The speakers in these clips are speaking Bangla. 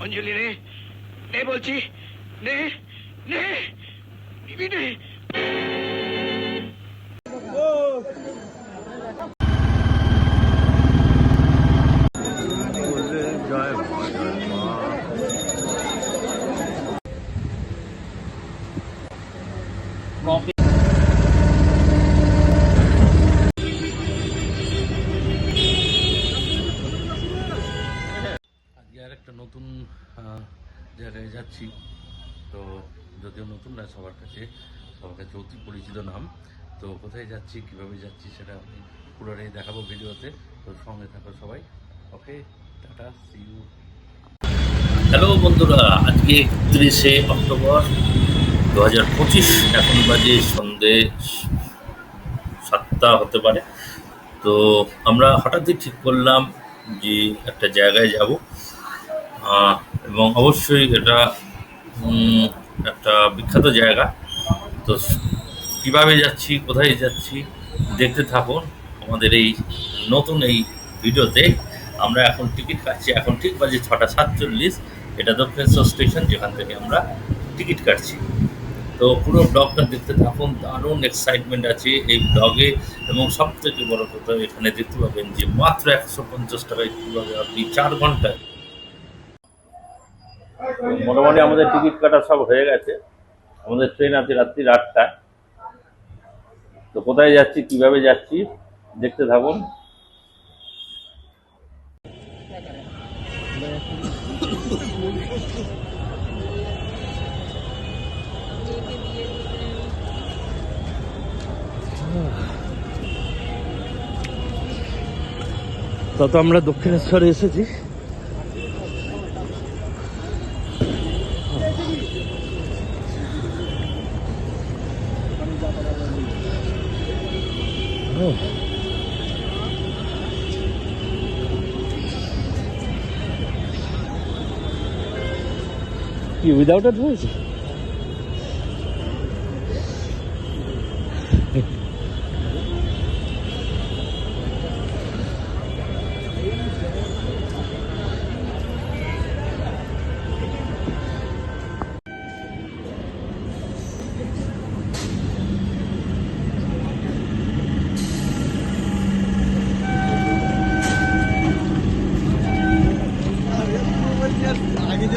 অঞ্জলি নে নে বলছি নে নে নিবি নে জয় আর একটা নতুন জায়গায় যাচ্ছি। তো যদিও নতুন না সবার কাছে সবার কাছে অতি পরিচিত নাম। তো কোথায় যাচ্ছি, কীভাবে যাচ্ছি সেটা আমি পুরোটাই দেখাবো ভিডিওতে। তো সঙ্গে থাকো সবাই। Okay, tata see you hello বন্ধুরা, আজকে একত্রিশে অক্টোবর দু হাজার পঁচিশ, এখন বাজে সন্ধে সাতটা হতে পারে। তো আমরা হঠাৎই ঠিক করলাম যে একটা জায়গায় যাব। এবং অবশ্যই এটা একটা বিখ্যাত জায়গা। তো কীভাবে যাচ্ছি, কোথায় যাচ্ছি, দেখতে থাকুন আমাদের এই নতুন এই ভিডিওতে। আমরা এখন টিকিট কাটছি, এখন ঠিক বাজে ছটা সাতচল্লিশ। এটা দক্ষিণেশ্বর স্টেশন যেখান থেকে আমরা টিকিট কাটছি। তো পুরো ব্লগটা দেখতে থাকুন, দারুণ এক্সাইটমেন্ট আছে এই ব্লগে। এবং সব থেকে বড় কথা, এখানে দেখতে পাবেন যে মাত্র একশো পঞ্চাশ টাকায় কীভাবে আপনি চার ঘন্টায় মোটামুটি আমাদের টিকিট কাটা সব হয়ে গেছে। আমাদের ট্রেন আছে রাত্রি আটটায়। তো কোথায় যাচ্ছি, কীভাবে যাচ্ছি, দেখতে থাকুন। তত আমরা দক্ষিণেশ্বরে এসেছি। Oh. You without advice.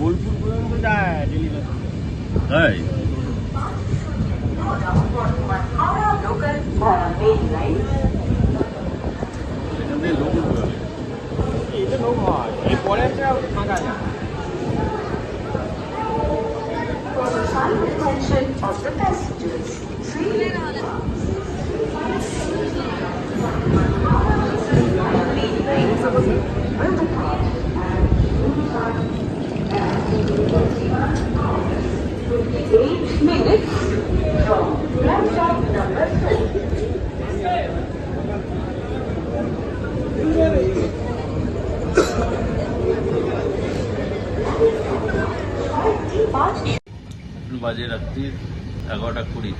Bolpur পর্যন্ত যায় ডেলিভারি তাই এখান থেকে লোক উঠবে। এটা লোক হয় এই পরে একটা ফাঁকা যায় For the kind attention of the passengers, three main lines will depart at eight. বাজে রাত্রি এগারোটা কুড়ি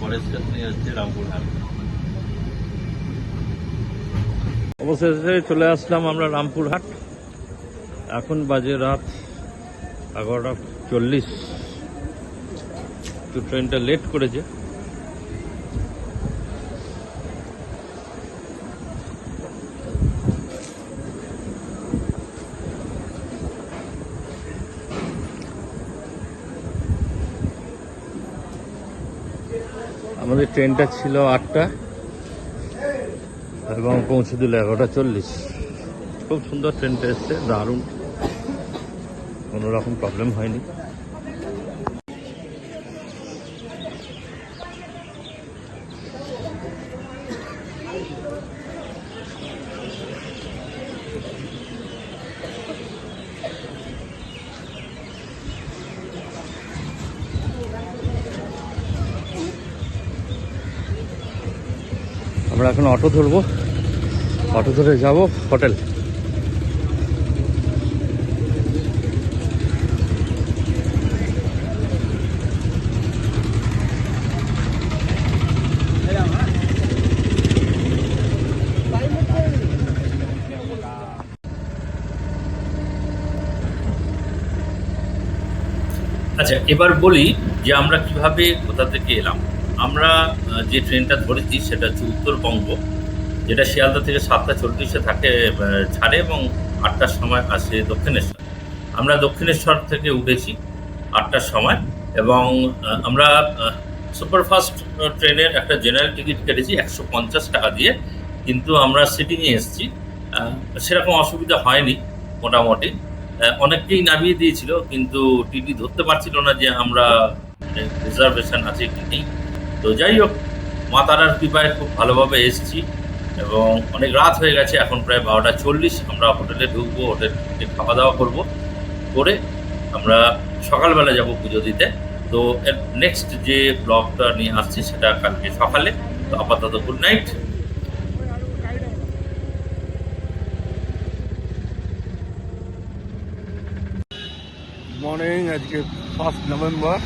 পরের স্টেশনে যাচ্ছে রামপুরহাট অবশেষে চলে আসলাম আমরা রামপুরহাট এখন বাজে রাত এগারোটা চল্লিশ। তো ট্রেনটা লেট করেছে। আমাদের ট্রেনটা ছিল আটটা এবং পৌঁছে দিল এগারোটা চল্লিশ। খুব সুন্দর ট্রেনটা এসছে দারুণ। কোনো রকম প্রবলেম হয়নি। আমরা এখন অটো ধরবো। অটো ধরে যাব হোটেল। আচ্ছা এবার বলি যে আমরা কীভাবে কোথা থেকে এলাম। আমরা যে ট্রেনটা ধরেছি সেটা হচ্ছে উত্তরবঙ্গ, যেটা শিয়ালদা থেকে সাতটা চল্লিশে থাকে ছাড়ে এবং আটটার সময় আসে দক্ষিণেশ্বর। আমরা দক্ষিণেশ্বর থেকে উঠেছি আটটার সময় এবং আমরা সুপারফাস্ট ট্রেনের একটা জেনারেল টিকিট কেটেছি একশো পঞ্চাশ টাকা দিয়ে। কিন্তু আমরা সিটিংয়ে এসেছি সেরকম অসুবিধা হয়নি মোটামুটি। অনেককেই নামিয়ে দিয়েছিল, কিন্তু টিটি ধরতে পারছিল না যে আমরা রিজার্ভেশন আছে কি নেই। তো যাই হোক, মা তারার কৃপায় খুব ভালোভাবে এসেছি এবং অনেক রাত হয়ে গেছে, এখন প্রায় বারোটা চল্লিশ। আমরা হোটেলে ঢুকবো, হোটেলে খাওয়া দাওয়া করব, করে আমরা সকালবেলা যাব পুজো দিতে। তো নেক্সট যে ব্লগটা নিয়ে আসছি সেটা কালকে সকালে। তো আপাতত গুড নাইট মর্নিং আজকে ফার্স্ট নভেম্বর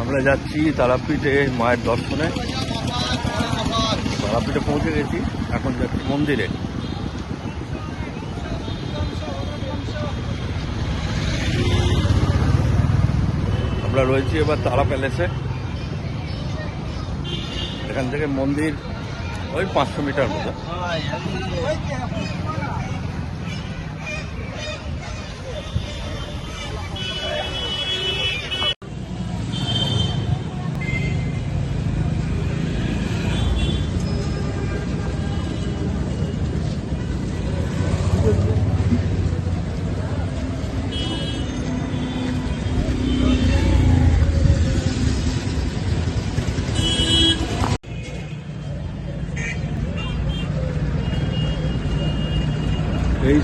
আমরা যাচ্ছি তারাপীঠে মায়ের দর্শনে। তারাপীঠে পৌঁছে গেছি, এখন যাচ্ছি মন্দিরে। আমরা রয়েছি এবার তারা প্যালেসে। এখান থেকে মন্দির ওই পাঁচশো মিটার মতো।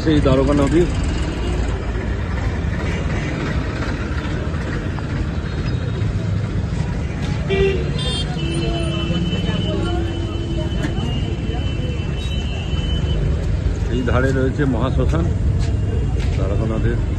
সেই দ্বারকা নদী এই ধারে রয়েছে মহাশ্মশান দ্বারকা নদীর।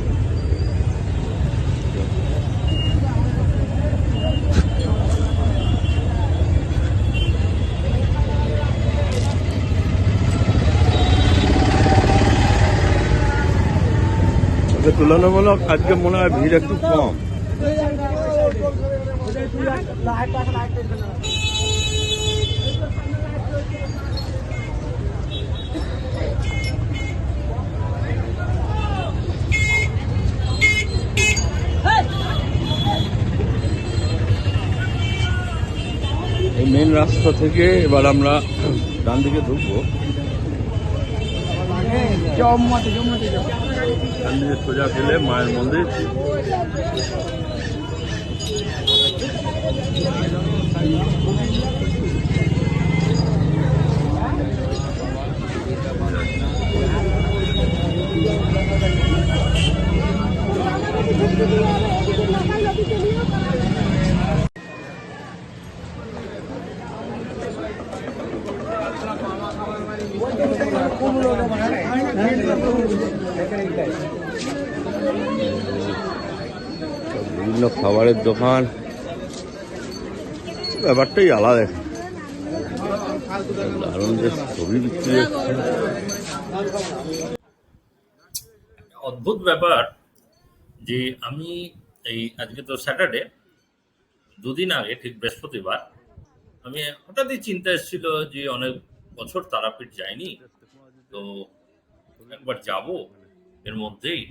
তবে তুলনামূলক, আজকে মনে হয় ভিড় একটু কম। এই মেন রাস্তা থেকে এবার আমরা ডান দিকে ঢুকবো ডান দিকে সোজা গেলে মায়ের মন্দির। বিভিন্ন খাবারের দোকান। ব্যাপারটাই আলাদা। অদ্ভুত ব্যাপার যে আমি এই আজকে তো স্যাটারডে, দুদিন আগে, ঠিক বৃহস্পতিবার, আমি হঠাৎই চিন্তা এসেছিল যে অনেক বছর তারাপীঠ যাইনি, তো একবার যাব এর মধ্যেই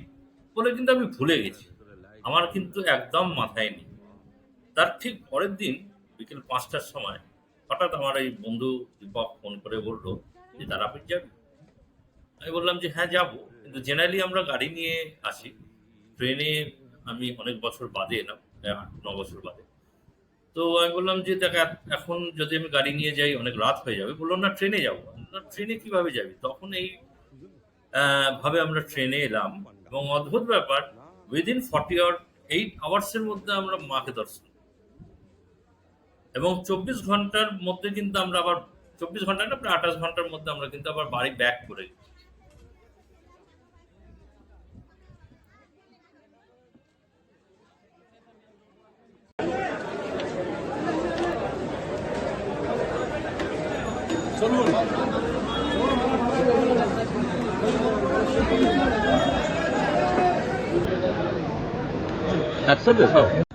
বলে কিন্তু আমি ভুলে গেছি। আমার কিন্তু একদম মাথায় নেই। তার ঠিক পরের দিন বিকেল পাঁচটার সময় হঠাৎ আমার এই বন্ধু দীপক ফোন করে বলল যে তারাপীঠ যাবি? আমি বললাম যে হ্যাঁ যাব। কিন্তু জেনারেলি আমরা গাড়ি নিয়ে আসি। ট্রেনে আমি অনেক বছর বাদে এলাম আট ন বছর বাদে। তো আমি বললাম যে দেখ এখন যদি আমি গাড়ি নিয়ে যাই অনেক রাত হয়ে যাবে। বললাম না ট্রেনে যাব। বললাম, ট্রেনে কীভাবে যাবি? তখন এই ভাবে আমরা ট্রেনে এলাম। এবং অদ্ভুত ব্যাপার উইদিন ফর্টি আওয়ার এইট আওয়ার্সের মধ্যে আমরা মাকে দর্শন এবং চব্বিশ ঘণ্টার মধ্যে কিন্তু আমরা আবার, চব্বিশ ঘণ্টা না, প্রায় আঠাশ ঘণ্টার মধ্যে আমরা কিন্তু আবার বাড়ি ব্যাক করে গেছি। একসাথে সব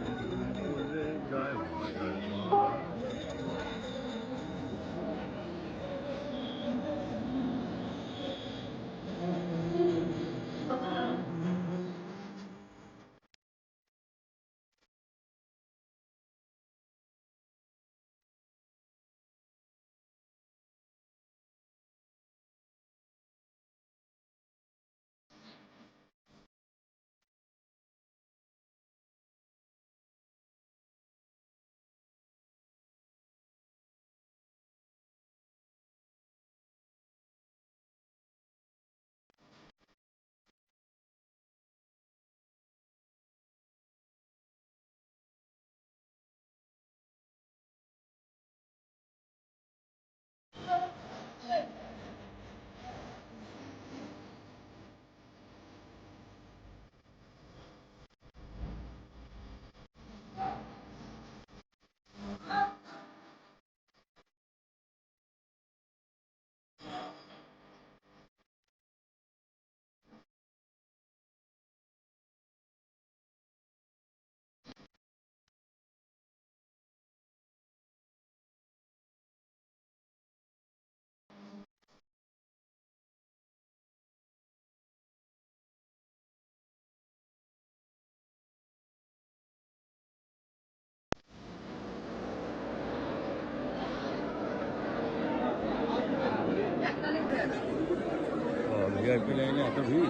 ভিআইপি লাইনে এত ভিড়?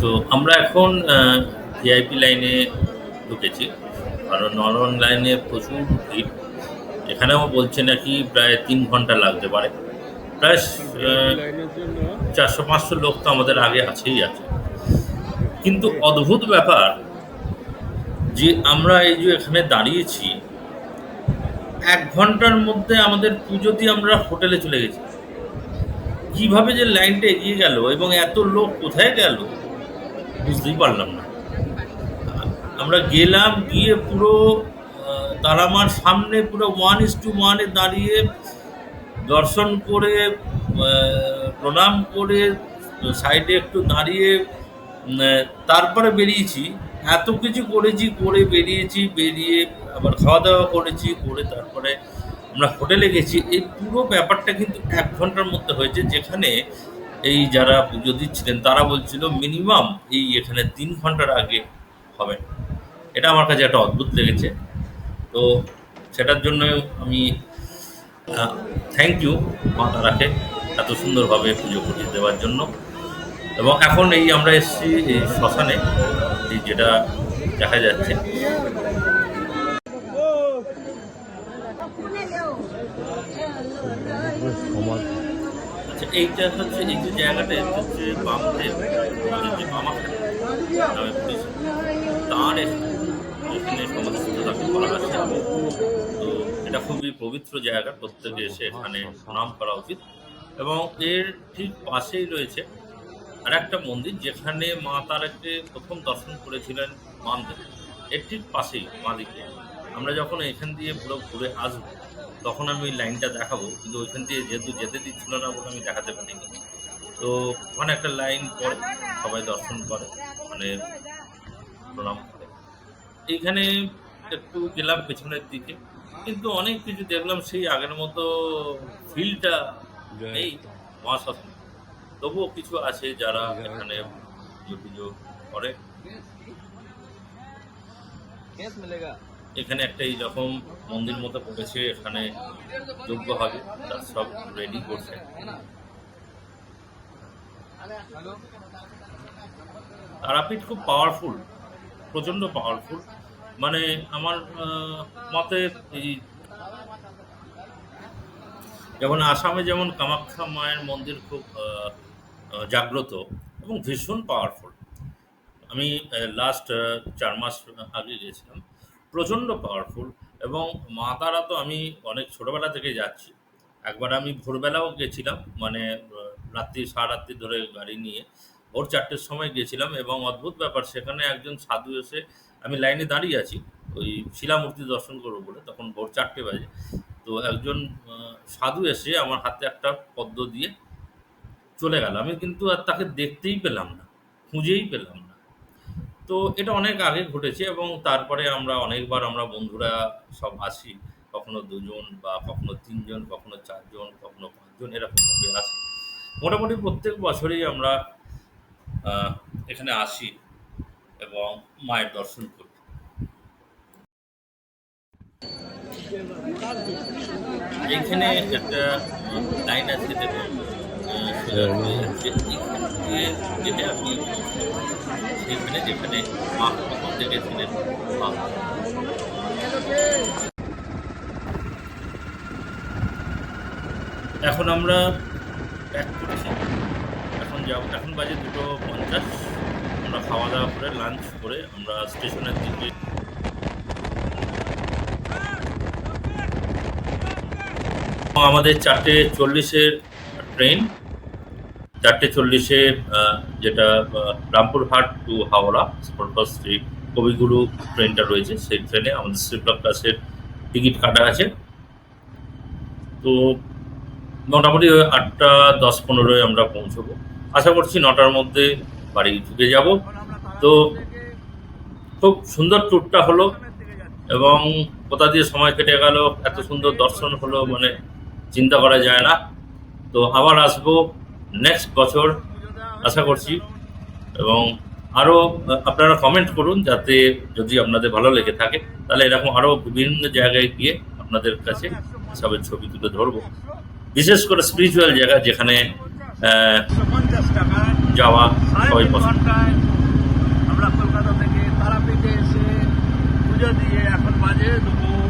তো আমরা এখন ভিআইপি লাইনে ঢুকেছি। কারণ নর্মাল লাইনে প্রচুর ভিড়। এখানেও বলছে নাকি প্রায় তিন ঘণ্টা লাগতে পারে। প্রায় চারশো পাঁচশো লোক তো আমাদের আগে আছেই আছে। কিন্তু অদ্ভুত ব্যাপার যে আমরা এই যে এখানে দাঁড়িয়েছি এক ঘণ্টার মধ্যে আমাদের পুজোতে আমরা হোটেলে চলে গেছি। কীভাবে যে লাইনটা এগিয়ে গেল এবং এত লোক কোথায় গেল বুঝতেই পারলাম না। আমরা গেলাম, গিয়ে পুরো তারামার সামনে পুরো ওয়ান ইস টু ওয়ানে দাঁড়িয়ে দর্শন করে প্রণাম করে সাইডে একটু দাঁড়িয়ে তারপরে বেরিয়েছি। এত কিছু করেছি, করে বেরিয়েছি, বেরিয়ে আবার খাওয়া দাওয়া করেছি, করে তারপরে আমরা হোটেলে গেছি। এই পুরো ব্যাপারটা কিন্তু এক ঘণ্টার মধ্যে হয়েছে, যেখানে এই যারা পুজো দিচ্ছিলেন তারা বলছিল মিনিমাম এই এখানে তিন ঘণ্টার আগে হবে। এটা আমার কাছে একটা অদ্ভুত লেগেছে। তো সেটার জন্য আমি থ্যাংক ইউ মা তারাকে এত সুন্দরভাবে পুজো করিয়ে দেওয়ার জন্য। এবং এখন এই আমরা এসেছি এই শ্মশানে যেটা দেখা যাচ্ছে। আচ্ছা এইটা হচ্ছে, এই যে জায়গাটা হচ্ছে যে মামাখান নামে পরিচিত। তার এখানে সমাধিস্থ তাকে করা হচ্ছে। তো এটা খুবই পবিত্র জায়গা, প্রত্যেকে এসে এখানে প্রণাম করা উচিত। এবং এর ঠিক পাশেই রয়েছে আর একটা মন্দির যেখানে মা তারাকে প্রথম দর্শন করেছিলেন মানদেব। এর ঠিক পাশেই মাদিকে। আমরা যখন এখান দিয়ে পুরো ঘুরে আসব তখন আমি লাইনটা দেখাবো কিন্তু ওইখান দিয়ে যেহেতু যেতে দিচ্ছিল না বলে আমি দেখাতে পারিনি। তো ওখানে একটা লাইন পড়ে সবাই দর্শন করে মানে প্রণাম করে। এইখানে একটু গেলাম পেছনের দিকে কিন্তু অনেক কিছু দেখলাম সেই আগের মতো ফিলটা নেই। মহাশ্মশানে তবুও কিছু আছে যারা এখানে পুজো পুজো করে। এখানে একটা এই রকম মন্দির মতো করেছে এখানে যোগ্য হবে তার সব রেডি করছে। তারাপীঠ খুব পাওয়ারফুল প্রচণ্ড পাওয়ারফুল মানে আমার মতে এই যেমন আসামে যেমন কামাখ্যা মায়ের মন্দির খুব জাগ্রত এবং ভীষণ পাওয়ারফুল আমি লাস্ট চার মাস আগে গিয়েছিলাম। প্রচণ্ড পাওয়ারফুল এবং মা তারা তো আমি অনেক ছোটবেলা থেকে যাচ্ছি। একবার আমি ভোরবেলাও গেছিলাম মানে রাত্রি সারা রাত্রি ধরে গাড়ি নিয়ে ভোর চারটের সময় গেছিলাম এবং অদ্ভুত ব্যাপার, সেখানে একজন সাধু এসে আমি লাইনে দাঁড়িয়ে আছি, ওই শিলামূর্তি দর্শন করব বলে, তখন ভোর চারটে বাজে। তো একজন সাধু এসে আমার হাতে একটা পদ্ম দিয়ে চলে গেল। আমি কিন্তু আর তাকে দেখতেই পেলাম না, খুঁজেই পেলাম না। তো এটা অনেক আগে ঘটেছে এবং তারপরে আমরা অনেকবার আমরা বন্ধুরা সব আসি, কখনো দুজন বা কখনো তিনজন, কখনো চারজন, কখনো পাঁচজন, এরকমভাবে আসি। মোটামুটি প্রত্যেক বছরই আমরা এখানে আসি এবং মায়ের দর্শন করি। এখানে একটা লাইন আছে দেখুন এখান আমরা প্যাক করছি, এখন যাব এখন বাজে দুটো পঞ্চাশ। আমরা খাওয়া দাওয়া করে লাঞ্চ করে আমরা স্টেশনের দিকে আমাদের চারটে চল্লিশের ট্রেন চারটে চল্লিশে যেটা রামপুরহাট টু হাওড়া, সুপারফাস্ট এই কবিগুরু ট্রেনটা রয়েছে, সেই ট্রেনে আমাদের স্লিপার ক্লাসের টিকিট কাটা আছে। তো মোটামুটি ওই আটটা, দশ পনেরোয় আমরা পৌঁছবো। আশা করছি নটার মধ্যে বাড়ি ঢুকে যাব। তো খুব সুন্দর ট্যুরটা হলো এবং কোথা দিয়ে সময় কেটে গেল, এত সুন্দর দর্শন হলো মানে চিন্তা করা যায় না। তো আবার আসব নেক্সট বছর আশা করছি। এবং আরও আপনারা কমেন্ট করুন যাতে যদি আপনাদের ভালো লেগে থাকে। তাহলে এরকম আরও বিভিন্ন জায়গায় গিয়ে আপনাদের কাছে সবের ছবি তুলে ধরবো। বিশেষ করে স্পিরিচুয়াল জায়গা যেখানে যাওয়া সবাই পছন্দ আমরা কলকাতা থেকে তারাপীঠে এসে পুজো দিয়ে এখন বাজে দুপুর